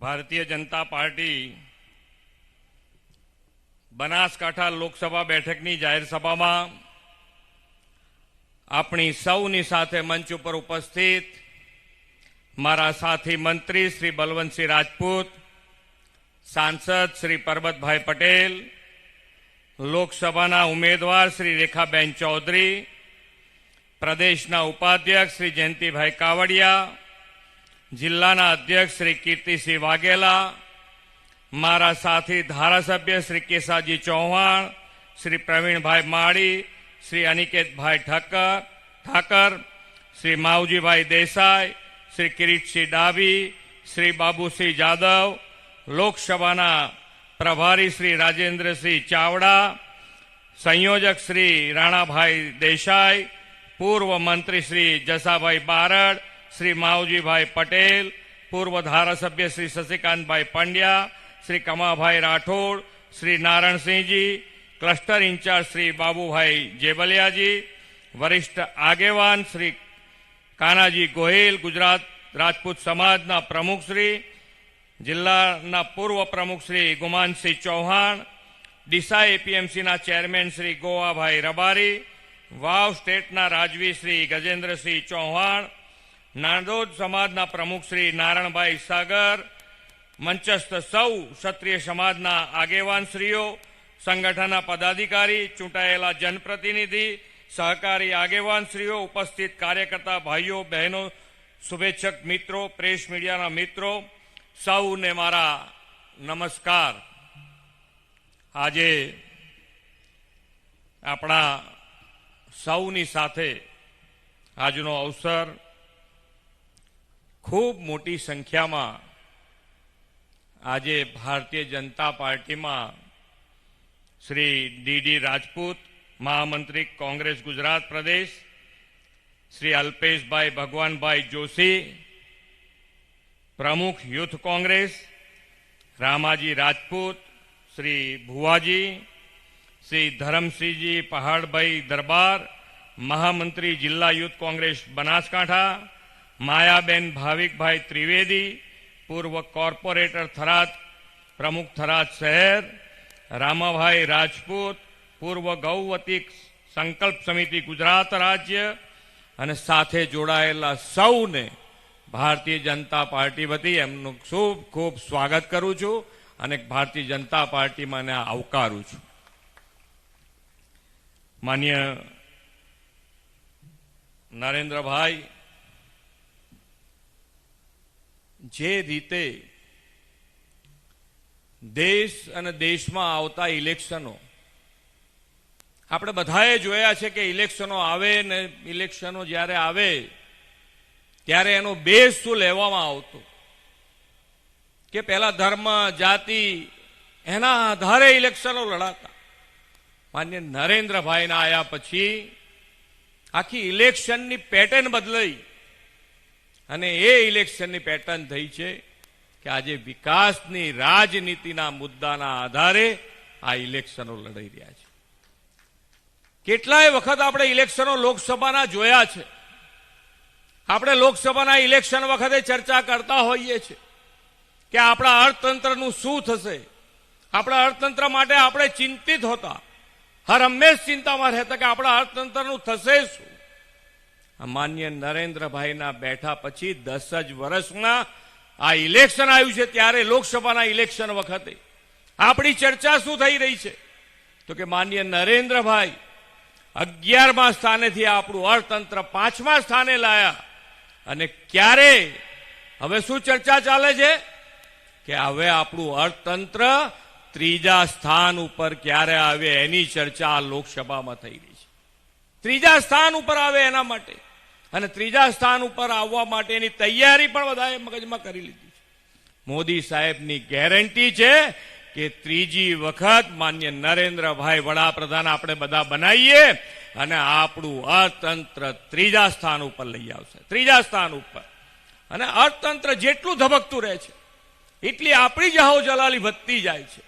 Bharatiya Janata party Banaskantha Lok Sabha બેઠકની જાહેર સભામાં આપણી સૌની સાથે મંચ ઉપર ઉપસ્થિત મારા સાથી મંત્રી શ્રી બલવંતસિંહ રાજપૂત, સાંસદ શ્રી પરબતભાઈ પટેલ, લોકસભાના ઉમેદવાર શ્રી રેખાબેન ચૌધરી, પ્રદેશના ઉપાધ્યક્ષ શ્રી જયંતિભાઈ કાવડિયા જિલ્લાના અધ્યક્ષ શ્રી કીર્તિસિંહ વાઘેલા મારા સાથી ધારાસભ્ય શ્રી કેસાજી ચૌહાણ શ્રી પ્રવીણભાઈ માળી શ્રી અનિકેતભાઈ ઠક્કર ઠાકર શ્રી માવજીભાઈ દેસાઈ શ્રી કિરીટસિંહ ડાભી શ્રી બાબુસિંહ જાદવ લોકસભાના પ્રભારી શ્રી રાજેન્દ્રસિંહ ચાવડા સંયોજક શ્રી રાણાભાઈ દેસાઈ પૂર્વ મંત્રી શ્રી જસાભાઈ બારડ શ્રી માવજીભાઈ પટેલ પૂર્વ ધારાસભ્ય શ્રી શશિકાંતભાઈ પંડ્યા શ્રી કમાભાઈ રાઠોડ શ્રી નારણસિંહજી ક્લસ્ટર ઇન્ચાર્જ શ્રી બાબુભાઈ જેબલિયાજી વરિષ્ઠ આગેવાન શ્રી કાનાજી ગોહિલ ગુજરાત રાજપૂત સમાજના પ્રમુખ શ્રી જિલ્લાના પૂર્વ પ્રમુખ શ્રી ગુમાનસિંહ ચૌહાણ ડીસા એપીએમસીના ચેરમેન શ્રી ગોવાભાઈ રબારી વાવ સ્ટેટના રાજવી શ્રી ગજેન્દ્રસિંહ ચૌહાણ નાંદોદ સમાજના પ્રમુખ શ્રી નારણભાઈ સાગર, મંચસ્થ સૌ ક્ષત્રિય સમાજના આગેવાનશ્રીઓ, સંગઠનના પદાધિકારી, ચૂંટાયેલા જનપ્રતિનિધિ, સહકારી આગેવાનશ્રીઓ, ઉપસ્થિત કાર્યકર્તા, ભાઈઓ, બહેનો, શુભેચ્છક મિત્રો, પ્રેસ મીડિયાના મિત્રો, સૌને મારા નમસ્કાર. આજે આપણા સૌની સાથે આજનો અવસર ખૂબ મોટી સંખ્યામાં આજે ભારતીય જનતા પાર્ટીમાં શ્રી ડીડી રાજપૂત, મહામંત્રી કોંગ્રેસ ગુજરાત પ્રદેશ, શ્રી અલ્પેશભાઈ ભગવાનભાઈ જોશી, પ્રમુખ યુથ કોંગ્રેસ, રામાજી રાજપૂત, શ્રી ભુવાજી, શ્રી ધરમસિંહજી પહાડભાઈ દરબાર, મહામંત્રી જિલ્લા યુથ કોંગ્રેસ બનાસકાંઠા માયાબેન ભાવિકભાઈ ત્રિવેદી, પૂર્વ કોર્પોરેટર થરાદ, પ્રમુખ થરાદ શહેર, રામાભાઈ રાજપૂત, પૂર્વ ગૌવતી સંકલ્પ સમિતિ ગુજરાત રાજ્ય અને સાથે જોડાયેલા સૌને ભારતીય જનતા પાર્ટી વતી એમનું ખૂબ ખૂબ સ્વાગત કરું છું અને ભારતીય જનતા પાર્ટીમાં આવકારું છું. માન્ય નરેન્દ્રભાઈ જે રીતે દેશ અને દેશમાં આવતા ઇલેક્શનો, આપણે બધાએ જોયા છે કે ઇલેક્શનો આવે ને ઇલેક્શનો જ્યારે આવે, ત્યારે એનો બેઝ શું લેવામાં આવતો? કે પેલા ધર્મ, જાતિ, એના આધારે ઇલેક્શનો લડાતા. માન્ય નરેન્દ્રભાઈના આયા પછી આખી ઇલેક્શનની પેટર્ન બદલાઈ. અને એ ઇલેક્શનની પેટર્ન થઈ છે કે આજે વિકાસની રાજનીતિના મુદ્દાના આધારે આ ઇલેક્શનો લડાઈ રહ્યા છે. કેટલાય વખત આપણે ઇલેક્શનો લોકસભાના જોયા છે. આપણે લોકસભાના ઇલેક્શન વખતે ચર્ચા કરતા હોઈએ છીએ કે આપણા અર્થતંત્રનું શું થશે. આપણા અર્થતંત્ર માટે આપણે ચિંતિત હોતા. હર હંમેશ ચિંતામાં રહેતા કે આપણા અર્થતંત્રનું થશે શું? માન્ય નરેન્દ્રભાઈના બેઠા પછી દસ જ વર્ષના આ ઇલેક્શન આવ્યું છે ત્યારે લોકસભાના ઇલેક્શન વખતે. આપણી ચર્ચા શું થઈ રહી છે? તો કે માન્ય નરેન્દ્રભાઈ અગિયારમા સ્થાનેથી આપણું અર્થતંત્ર પાંચમા સ્થાને લાયા. અને ક્યારે? હવે શું ચર્ચા ચાલે છે? કે હવે આપણું અર્થતંત્ર ત્રીજા સ્થાન ઉપર ક્યારે આવે એની ચર્ચા આ લોકસભામાં થઈ ત્રીજા સ્થાન ઉપર આવે એના માટે. અને ત્રીજા સ્થાન ઉપર આવવા માટેની તૈયારી પણ બધાએ મગજમાં કરી લીધી છે. મોદી સાહેબની ગેરંટી છે કે ત્રીજી વખત માન્ય નરેન્દ્રભાઈ વડાપ્રધાન આપણે બધા બનાવીએ અને આપણું અર્થતંત્ર ત્રીજા સ્થાન ઉપર લઈ આવશે. ત્રીજા સ્થાન ઉપર. અને અર્થતંત્ર જેટલું ધબકતું રહે છે, એટલી આપણી જહાઓ જલાલી વધતી જાય છે.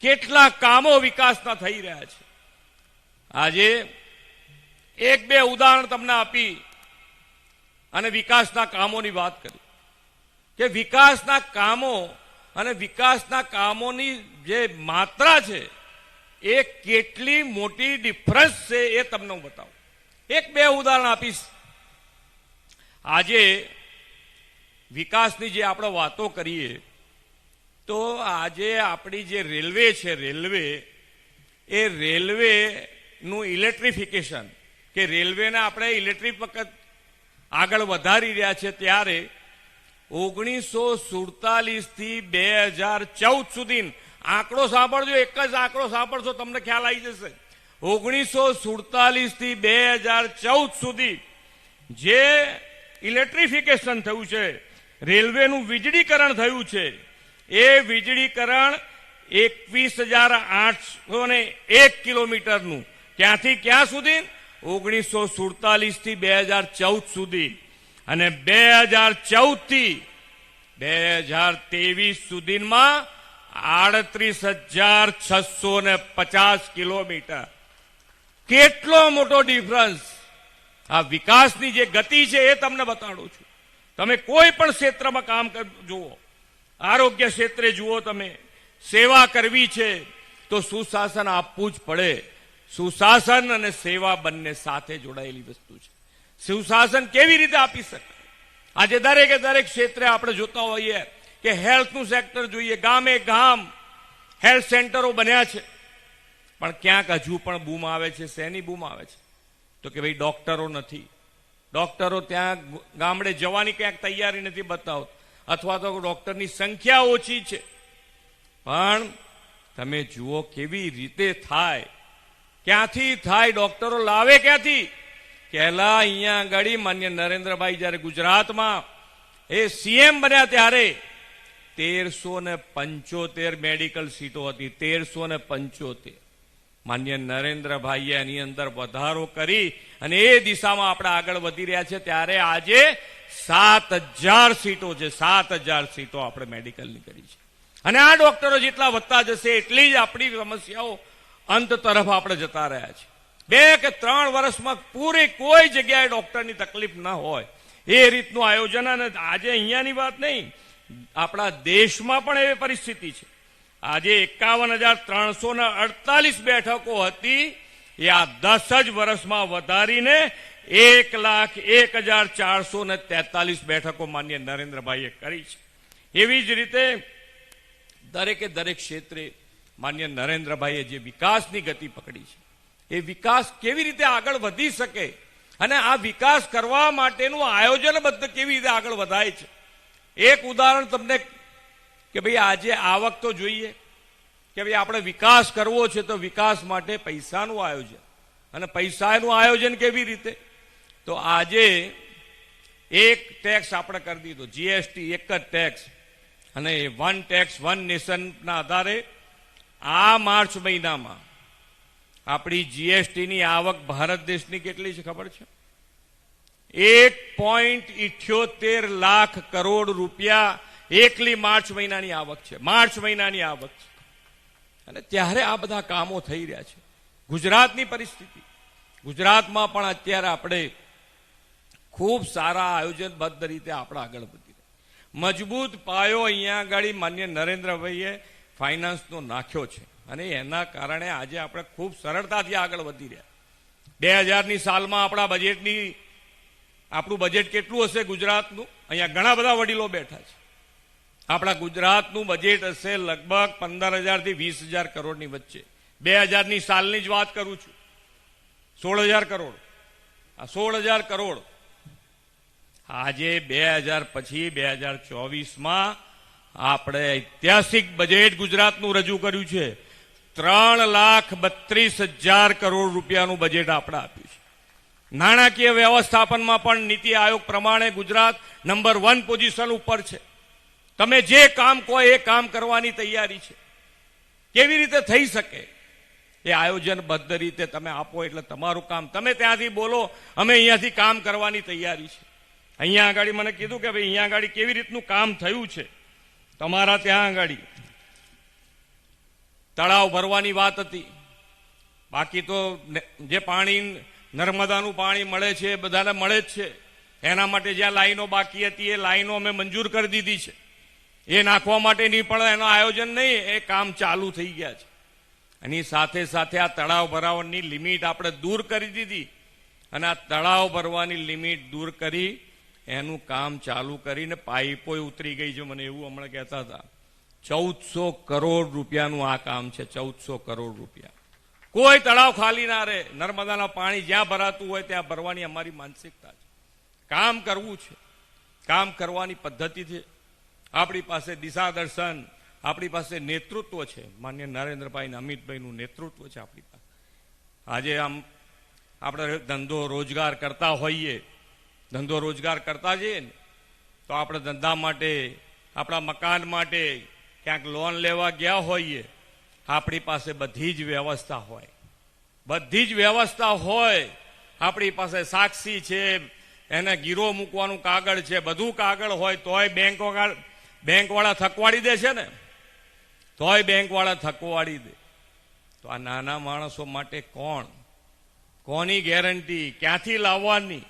કેટલા કામો વિકાસના થઈ રહ્યા છે. આજે એક બે ઉદાહરણ તમને આપી અને વિકાસના કામોની વાત કરી. કે વિકાસના કામો અને વિકાસના કામોની જે માત્રા છે, એ કેટલી મોટી ડિફરન્સ છે એ તમને હું બતાવું. એક બે ઉદાહરણ આપીશ. આજે વિકાસની જે આપણે વાતો કરીએ, તો આજે આપણી જે રેલવે છે, રેલવે, એ રેલવેનું ઇલેક્ટ્રિફિકેશન કે રેલવેને આપણે ઇલેક્ટ્રિક વખત આગળ વધારી રહ્યા છે ત્યારે ઓગણીસો સુડતાલીસથી બે હજાર ચૌદ સુધી આંકડો સાંભળજો, એક જ આંકડો સાંભળશો, તમને ખ્યાલ આવી જશે. ઓગણીસો સુડતાલીસથી બે હજાર ચૌદ સુધી જે ઇલેક્ટ્રિફિકેશન થયું છે, રેલવેનું વીજળીકરણ થયું છે, એ વીજળીકરણ એકવીસ હજાર આઠસો ને એક કિલોમીટરનું. ક્યાંથી ક્યાં સુધી? ઓગણીસો સુડતાલીસથી બે હજાર ચૌદ સુધી અને બે હજાર ચૌદથી બે હજાર ત્રેવીસ સુધીમાં આડત્રીસ હજાર છસો ને પચાસ કિલોમીટર. કેટલો મોટો ડિફરન્સ આ વિકાસની જે ગતિ છે એ તમને બતાડું છું. તમે કોઈ પણ ક્ષેત્રમાં કામ જુઓ. આરોગ્ય ક્ષેત્રે જુઓ તમે. સેવા કરવી છે તો સુશાસન આપવું જ પડે. સુશાસન અને સેવા બંને સાથે જોડાયેલી વસ્તુ છે. સુશાસન કેવી રીતે આપી શકાય આજે દરેકે દરેક ક્ષેત્રે આપણે જોતા હોઈએ કે હેલ્થનું સેક્ટર જોઈએ, ગામે ગામ હેલ્થ સેન્ટરો બન્યા છે. પણ ક્યાંક હજુ પણ બૂમ આવે છે, શેની બૂમ આવે છે? તો કે ભાઈ ડોક્ટરો નથી. ડોક્ટરો ત્યાં ગામડે જવાની ક્યાંક તૈયારી નથી બતાવત. અથવા તો ડોક્ટરની સંખ્યા ઓછી છે. પણ તમે જુઓ કેવી રીતે થાય ક્યાંથી થાય? ડોક્ટરો લાવે ક્યાંથી? પહેલા અહીંયા આગળ, માન્ય નરેન્દ્રભાઈ જ્યારે ગુજરાતમાં એ સીએમ બન્યા ત્યારે તેરસો ને પંચોતેર મેડિકલ સીટો હતી. તેરસો ને પંચોતેર. માન્ય નરેન્દ્રભાઈએ એની અંદર વધારો કરી અને એ દિશામાં આપણે આગળ વધી રહ્યા છે ત્યારે આજે સાત હજાર સીટો છે. સાત હજાર સીટો આપણે મેડિકલની કરી છે. અને આ ડોક્ટરો જેટલા વધતા જશે, એટલી જ આપણી સમસ્યાઓ અંત તરફ આપણે જતા રહ્યા છીએ. બે કે ત્રણ વર્ષમાં પૂરી કોઈ જગ્યાએ ડોક્ટરની તકલીફ ન હોય. એ રીતનું આયોજન અને આજે અહીંયાની વાત નહીં. આપણા દેશમાં પણ એવી પરિસ્થિતિ છે. આજે એકાવન હજાર ત્રણસો ને અડતાલીસ બેઠકો હતી. એ આ દસ જ વર્ષમાં વધારીને એક લાખ એક હજાર ચારસો ને તેતાલીસ બેઠકો માન્ય નરેન્દ્રભાઈએ કરી છે. એવી જ રીતે દરેકે દરેક ક્ષેત્રે માન્ય નરેન્દ્રભાઈએ જે વિકાસની ગતિ પકડી છે, એ વિકાસ કેવી રીતે આગળ વધી શકે અને આ વિકાસ કરવા માટેનું આયોજનબદ્ધ કેવી રીતે આગળ વધાય છે? એક ઉદાહરણ તમને કે ભાઈ આજે આવક તો જોઈએ, કે ભાઈ આપણે વિકાસ કરવો છે તો વિકાસ માટે પૈસાનું આયોજન. અને પૈસાનું આયોજન કેવી રીતે? તો આજે એક ટેક્સ આપણે કરી દીધો, જીએસટી એક જ ટેક્સ. અને વન ટેક્સ, વન નેશનના આધારે આ માર્ચ મહિનામાં આપણી જીએસટીની આવક ભારત દેશની કેટલી છે ખબર છે? એક પોઈન્ટ ઇઠ્યોતેર લાખ કરોડ રૂપિયા એકલી માર્ચ મહિનાની આવક છે. માર્ચ મહિનાની આવક છે. અને ત્યારે આ બધા કામો થઈ રહ્યા છે. ગુજરાતની પરિસ્થિતિ. ગુજરાતમાં પણ અત્યારે આપણે ખૂબ સારા આયોજનબદ્ધ રીતે આપણે આગળ વધી રહ્યા. મજબૂત પાયો અહીંયા આગળ માન્ય નરેન્દ્રભાઈએ ફાઇનાન્સનો નાખ્યો છે. અને એના કારણે આજે આપણે ખૂબ સરળતાથી આગળ વધી રહ્યા. બે હજારની સાલમાં આપણા બજેટની આપણું બજેટ કેટલું હશે ગુજરાતનું? અહીંયા ઘણા બધા વડીલો બેઠા છે. આપણા ગુજરાતનું બજેટ હશે લગભગ પંદર હજારથી વીસ હજાર કરોડની વચ્ચે. બે હજારની સાલની જ વાત કરું છું. સોળ હજાર કરોડ. આ સોળ હજાર કરોડ આજે બે હજાર પછી બે હજાર ચોવીસમાં આપણે ઐતિહાસિક બજેટ ગુજરાતનું રજૂ કર્યું છે. ત્રણ લાખ બત્રીસ હજાર કરોડ રૂપિયાનું બજેટ આપણે આપ્યું છે. નાણાકીય વ્યવસ્થાપનમાં પણ નીતિ આયોગ પ્રમાણે ગુજરાત નંબર વન પોઝિશન ઉપર છે. તમે જે કામ કહો એ કામ કરવાની તૈયારી છે. કેવી રીતે થઈ શકે? એ આયોજનબદ્ધ રીતે તમે આપો એટલે તમારું કામ. તમે ત્યાંથી બોલો, અમે અહીંયાથી કામ કરવાની તૈયારી છે. અહીંયા આગળ મને કીધું કે ભાઈ, અહીંયા આગળ કેવી રીતનું કામ થયું છે? તમારા ત્યાં આગળ. તળાવ ભરવાની વાત હતી. બાકી તો જે પાણી નર્મદાનું પાણી મળે છે, એ બધાને મળે જ છે. એના માટે જ્યાં લાઈનો બાકી હતી, એ લાઈનો અમે મંજૂર કરી દીધી છે. એ નાખવા માટેની પણ એનું આયોજન નહીં, એ કામ ચાલુ થઈ ગયા છે. એની સાથે સાથે આ તળાવ ભરાવાની લિમિટ આપણે દૂર કરી દીધી. અને આ તળાવ ભરવાની લિમિટ દૂર કરી એનું કામ ચાલુ કરીને પાઇપો ઉતરી ગઈ છે, મને એવું હમણાં કહેતા હતા. ચૌદસો કરોડ રૂપિયાનું આ કામ છે, ચૌદસો કરોડ રૂપિયા. કોઈ તળાવ ખાલી ના રહે. નર્મદાના પાણી જ્યાં ભરાતું હોય ત્યાં ભરવાની અમારી માનસિકતા છે. કામ કરવું છે. કામ કરવાની પદ્ધતિ છે. આપણી પાસે દિશા દર્શન, આપણી પાસે નેતૃત્વ છે. માન્ય નરેન્દ્રભાઈ અમિતભાઈનું નેતૃત્વ છે આપણી પાસે. આજે આમ આપણે ધંધો રોજગાર કરતા હોઈએ ધંધો રોજગાર કરતા જઈએ ને, તો આપણે ધંધા માટે, આપણા મકાન માટે ક્યાંક લોન લેવા ગયા હોઈએ, આપણી પાસે બધી જ વ્યવસ્થા હોય. બધી જ વ્યવસ્થા હોય. આપણી પાસે સાક્ષી છે, એને ગીરો મૂકવાનું કાગળ છે, બધું કાગળ હોય, તોય બેંક બેંકવાળા થકવાડી દે છે ને? તોય બેંકવાળા થકવાડી દે. તો આ નાના માણસો માટે કોણ? કોની ગેરંટી ક્યાંથી લાવવાની?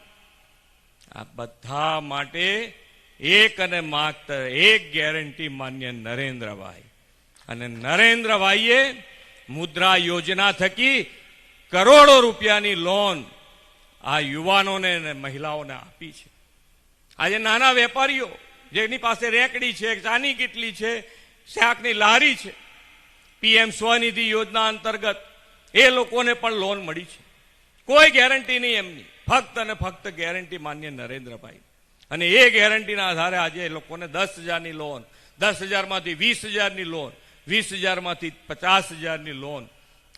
આ બધા માટે એક અને માત્ર એક ગેરંટી માન્ય નરેન્દ્રભાઈ. અને નરેન્દ્રભાઈએ મુદ્રા યોજના થકી કરોડો રૂપિયાની લોન આ યુવાનોને અને મહિલાઓને આપી છે. આજે નાના વેપારીઓ જેની પાસે રેકડી છે, ચાની કેટલી છે, શાકની લારી છે, પીએમ સ્વનિધિ યોજના અંતર્ગત એ લોકોને પણ લોન મળી છે. કોઈ ગેરંટી નહીં એમની. ફક્ત અને ફક્ત ગેરંટી માન્ય નરેન્દ્રભાઈ. અને એ ગેરંટીના આધારે આજે એ લોકોને દસ હજારની લોન દસ હજારમાંથી વીસ હજારની લોન વીસ હજારમાંથી પચાસ હજારની લોન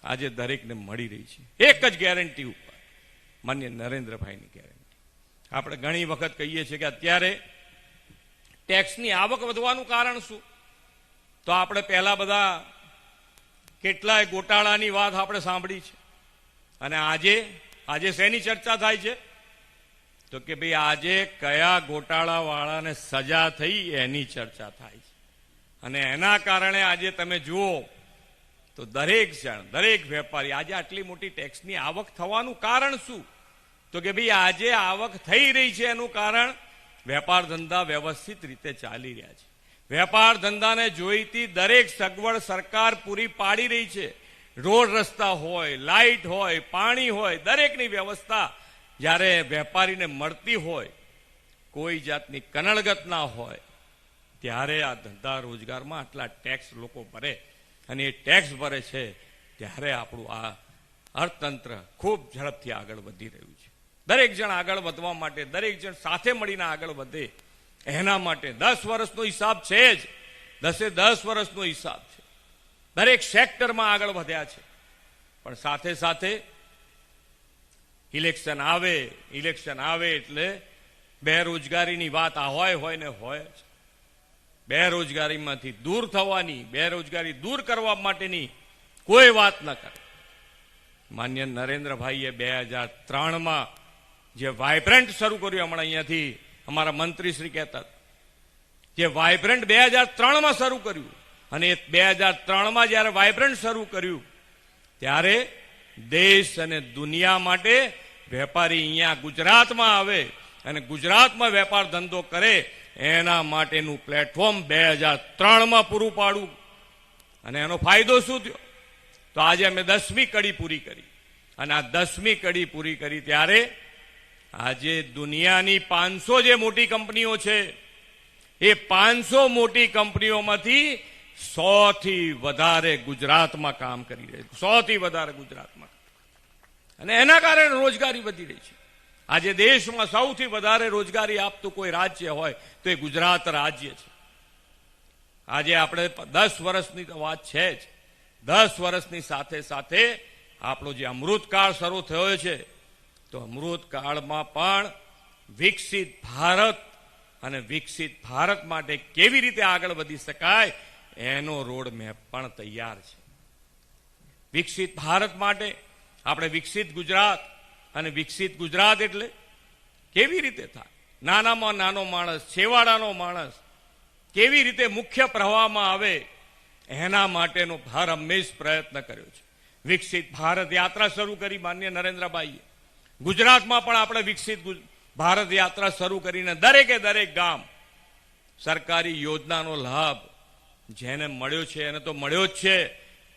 આજે દરેકને મળી રહી છે. એક જ ગેરંટી ઉપર માન્ય નરેન્દ્રભાઈની ગેરંટી આપણે ઘણી વખત કહીએ છીએ કે અત્યારે ટેક્સની આવક વધવાનું કારણ શું? તો આપણે પહેલા બધા કેટલાય ગોટાળાની વાત આપણે સાંભળી છે. અને આજે આજે શેની ચર્ચા થાય છે? તો કે ભાઈ આજે કયા ગોટાળા વાળાને સજા થઈ એની ચર્ચા થાય છે. અને એના કારણે આજે તમે જુઓ, તો દરેક જણ, દરેક વેપારી આજે આટલી મોટી ટેક્સની આવક થવાનું કારણ શું? તો કે ભાઈ આજે આવક થઈ રહી છે એનું કારણ વેપાર ધંધા વ્યવસ્થિત રીતે ચાલી રહ્યા છે. વેપાર ધંધાને જોઈતી દરેક સગવડ સરકાર પૂરી પાડી રહી છે. રોડ રસ્તા હોય, લાઇટ હોય, પાણી હોય, દરેકની વ્યવસ્થા જ્યારે વેપારીને મળતી હોય, કોઈ જાતની કનડગત ના હોય, ત્યારે આ ધંધા રોજગારમાં આટલા ટેક્સ લોકો ભરે અને એ ટેક્સ ભરે છે, ત્યારે આપણું આ અર્થતંત્ર ખૂબ ઝડપથી આગળ વધી રહ્યું છે. દરેક જણ આગળ વધવા માટે, દરેક જણ સાથે મળીને આગળ વધે, એના માટે દસ વર્ષનો હિસાબ છે જ. દસે દસ વર્ષનો હિસાબ છે. દરેક સેક્ટરમાં આગળ વધ્યા છે. પણ સાથે સાથે ઇલેક્શન આવે ઇલેક્શન આવે એટલે બેરોજગારીની વાત આ હોય હોય ને હોય જ. બેરોજગારીમાંથી દૂર થવાની, બેરોજગારી દૂર કરવા માટેની કોઈ વાત ન કરે. માન્ય નરેન્દ્રભાઈએ બે હજાર ત્રણમાં જે વાયબ્રન્ટ શરૂ કર્યું હમણાં અહીંયાથી, અમારા મંત્રી શ્રી કહેતા જે વાઇબ્રન્ટ બે હજાર ત્રણમાં શરૂ કર્યું. અને બે હજાર ત્રણમાં જ્યારે વાઇબ્રન્ટ શરૂ કર્યું, ત્યારે દેશ અને દુનિયા માટે વેપારી અહીંયા ગુજરાતમાં આવે અને ગુજરાતમાં વેપાર ધંધો કરે, એના માટેનું પ્લેટફોર્મ બે હજાર ત્રણમાં પૂરું પાડવું અને એનો ફાયદો શું થયો? તો આજે અમે દસમી કડી પૂરી કરી. અને આ દસમી કડી પૂરી કરી ત્યારે આજે દુનિયાની પાંચસો જે મોટી કંપનીઓ છે, એ પાંચસો મોટી કંપનીઓમાંથી સો થી વધારે ગુજરાતમાં કામ કરી રહી સો થી વધારે ગુજરાતમાં. અને એના કારણે રોજગારી વધી રહી છે. આજે દેશમાં સૌથી વધારે રોજગારી આપતું કોઈ રાજ્ય હોય તો એ ગુજરાત રાજ્ય છે. આજે આપણે દસ વર્ષની તો વાત છે જ. દસ વર્ષની સાથે સાથે આપણો જે અમૃતકાળ શરૂ થયો છે, તો અમૃતકાળમાં પણ વિકસિત ભારત અને વિકસિત ભારત માટે કેવી રીતે આગળ વધી શકાય એનો રોડ મેપ પણ તૈયાર છે. વિકસિત ભારત માટે આપણે વિકસિત ગુજરાત અને વિકસિત ગુજરાત એટલે કેવી રીતે થાય? નાનામાં નાનો માણસ, છેવાડાનો માણસ કેવી રીતે મુખ્ય પ્રવાહમાં આવે? એના માટેનો ભાર હંમેશ પ્રયત્ન કર્યો છે. વિકસિત ભારત યાત્રા શરૂ કરી માન્ય નરેન્દ્રભાઈએ. ગુજરાતમાં પણ આપણે વિકસિત ભારત યાત્રા શરૂ કરીને દરેકે દરેક ગામ સરકારી યોજનાનો લાભ જેને મળ્યો છે એને તો મળ્યો જ છે,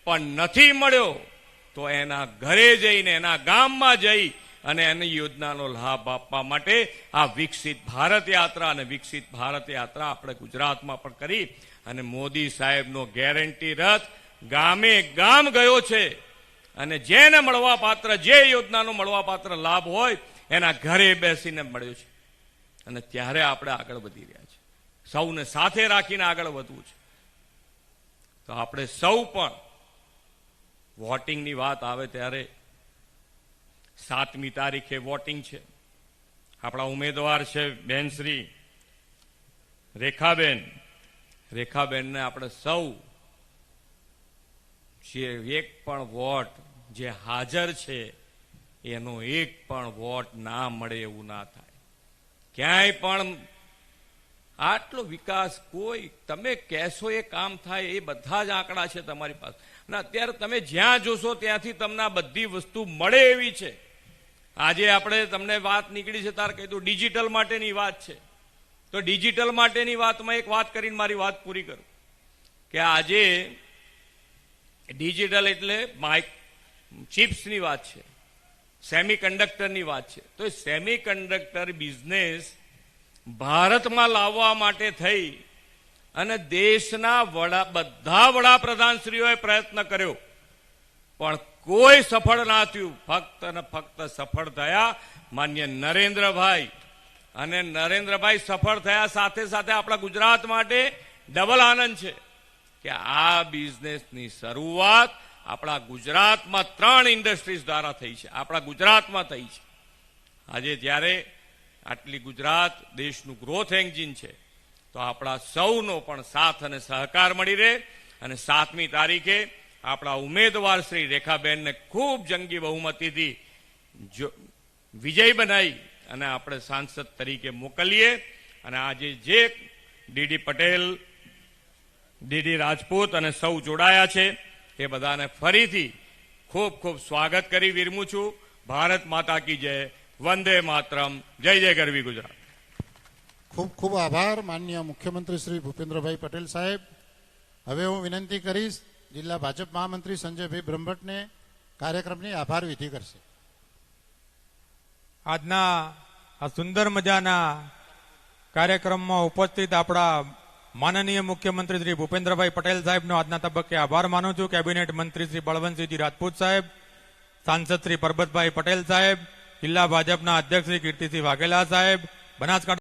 પણ નથી મળ્યો તો એના ઘરે જઈને, એના ગામમાં જઈ અને એની યોજનાનો લાભ આપવા માટે આ વિકસિત ભારત યાત્રા અને વિકસિત ભારત યાત્રા આપણે ગુજરાતમાં પણ કરી અને મોદી સાહેબનો ગેરંટી રથ ગામે ગામ ગયો છે અને જેને મળવા પાત્ર, જે યોજનાનો મળવા પાત્ર લાભ હોય, એના ઘરે બેસીને મળ્યો છે. અને ત્યારે આપણે આગળ વધી રહ્યા છીએ. સૌને સાથે રાખીને આગળ વધવું છે. તો આપણે સૌ પણ વોટિંગની વાત આવે ત્યારે સાતમી તારીખે વોટિંગ છે. આપણા ઉમેદવાર છે બેનશ્રી રેખાબેન. રેખાબેનને આપણે સૌ જે એક પણ વોટ જે હાજર છે, એનો એક પણ વોટ ના મળે એવું ના થાય. ક્યાંય પણ આટલો વિકાસ કોઈ, તમે કહેશો એ કામ થાય, એ બધા જ આંકડા છે તમારી પાસે. અને અત્યારે તમે જ્યાં જોશો ત્યાંથી તમને આ બધી વસ્તુ મળે એવી છે. આજે આપણે તમને વાત નીકળી છે, તાર દઉં, ડિજિટલ માટેની વાત છે. તો ડિજિટલ માટેની વાતમાં એક વાત કરીને મારી વાત પૂરી કરું. કે આજે ડિજિટલ એટલે માઇક, ચિપ્સની વાત છે સેમી કંડક્ટરની વાત છે. તો સેમી કંડક્ટર બિઝનેસ ભારતમાં લાવવા માટે થઈ અને દેશના વડા, બધા વડાપ્રધાનશ્રીઓએ પ્રયત્ન કર્યો. પણ કોઈ સફળ ના થયું. ફક્ત ને ફક્ત સફળ થયા માન્ય નરેન્દ્રભાઈ. અને નરેન્દ્રભાઈ સફળ થયા સાથે સાથે આપણા ગુજરાત માટે ડબલ આનંદ છે કે આ બિઝનેસની શરૂઆત આપણા ગુજરાતમાં ત્રણ ઇન્ડસ્ટ્રીઝ દ્વારા થઈ છે. આપણા ગુજરાતમાં થઈ છે. આજે જ્યારે આટલી ગુજરાત દેશનું ગ્રોથ એન્જિન છે. તો આપણા સૌનો પણ સાથ અને સહકાર મળી રહે અને સાતમી તારીખે આપણા ઉમેદવાર શ્રી રેખાબેનને ખૂબ જંગી બહુમતીથી વિજય બનાવી અને આપણે સાંસદ તરીકે મોકલીએ અને આજે જે ડીડી પટેલ, ડીડી રાજપૂત અને સૌ જોડાયા છે એ બધાને ફરીથી ખૂબ ખૂબ સ્વાગત કરી વિરમું છું. ભારત માતા કી જય. વંદે માતરમ. જય જય ગરવી ગુજરાત. ખૂબ ખૂબ આભાર. માન્ય મુખ્યમંત્રી શ્રી ભૂપેન્દ્રભાઈ પટેલ સાહેબ. હવે હું વિનંતી કરીશ જિલ્લા ભાજપ મહામંત્રી સંજયભાઈ બ્રહ્મભટ્ટને કાર્યક્રમની આભાર વિધિ કરશે. આજના આ સુંદર મજાના કાર્યક્રમમાં ઉપસ્થિત આપણા માનનીય મુખ્યમંત્રી શ્રી ભૂપેન્દ્રભાઈ પટેલ સાહેબનો આજના તબક્કે આભાર માનું છું. કેબિનેટ મંત્રી શ્રી બળવંતસિંહજી રાજપૂત સાહેબ સાંસદ શ્રી પરબતભાઈ પટેલ સાહેબ જિલ્લા ભાજપના અધ્યક્ષ શ્રી કીર્તિસિંહ વાઘેલા સાહેબ બનાસકાંઠા